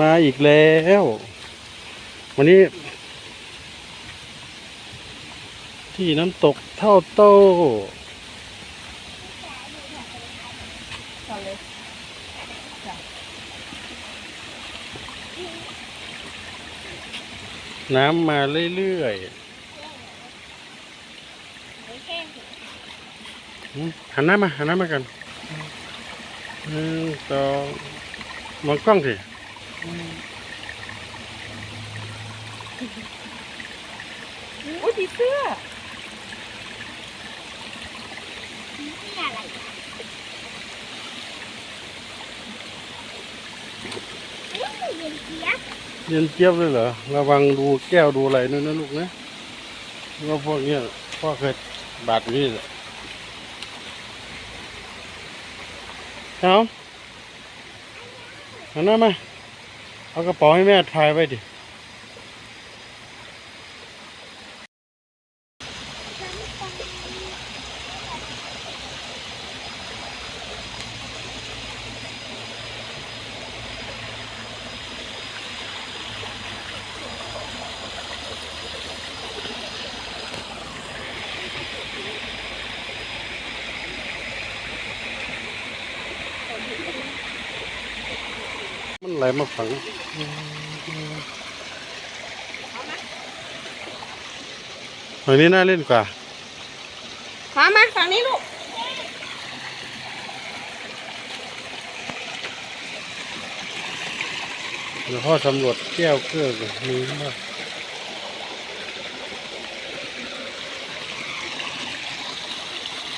มาอีกแล้ว วันนี้ ที่น้ำตกเท่าโตก่อนเลยน้ำมาเรื่อยๆหันหน้ามาหันหน้ามากันหนึ่งสองมองกล้องสิ อุ้ยผีเสื้อเย็นเจี๊ยบเลยเหรอ ระวังดูแก้วดูอะไรนู่นนะลูกนะว่าพวกเนี้ยพ่อเคยบาดอยู่นี่แหละเอาหันหน้ามา เอากระเป๋าให้แม่ถ่ายไว้ดิมันไหลมาฝัง ฝั่งนี้น่าเล่นกว่ามามาฝั่งนี้ลูกเดี๋ยวพ่อสำรวจแก้วเครื่องมีมาก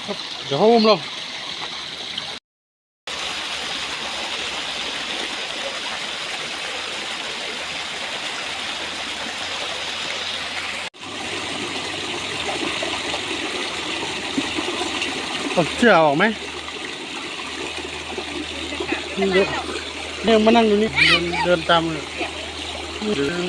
ครับเดี๋ยวพ่ออุ้มลง เอาเชือกออกไหมนี่เดี๋ยวเนี่ยมานั่งอยู่นี่เดินเดินตามเลยเดิน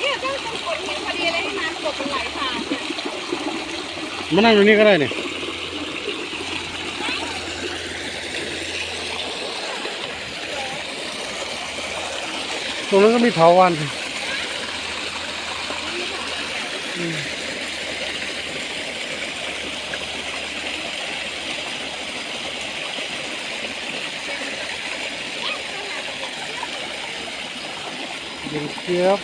เนี่ยต้องต้องกดเงินพอดีเลยให้น้ำระบบมันไหลผ่านเนี่ยมานั่งอยู่นี่ก็ได้เนี่ยตรงนั้นก็มีเถาวัน 你吃啊？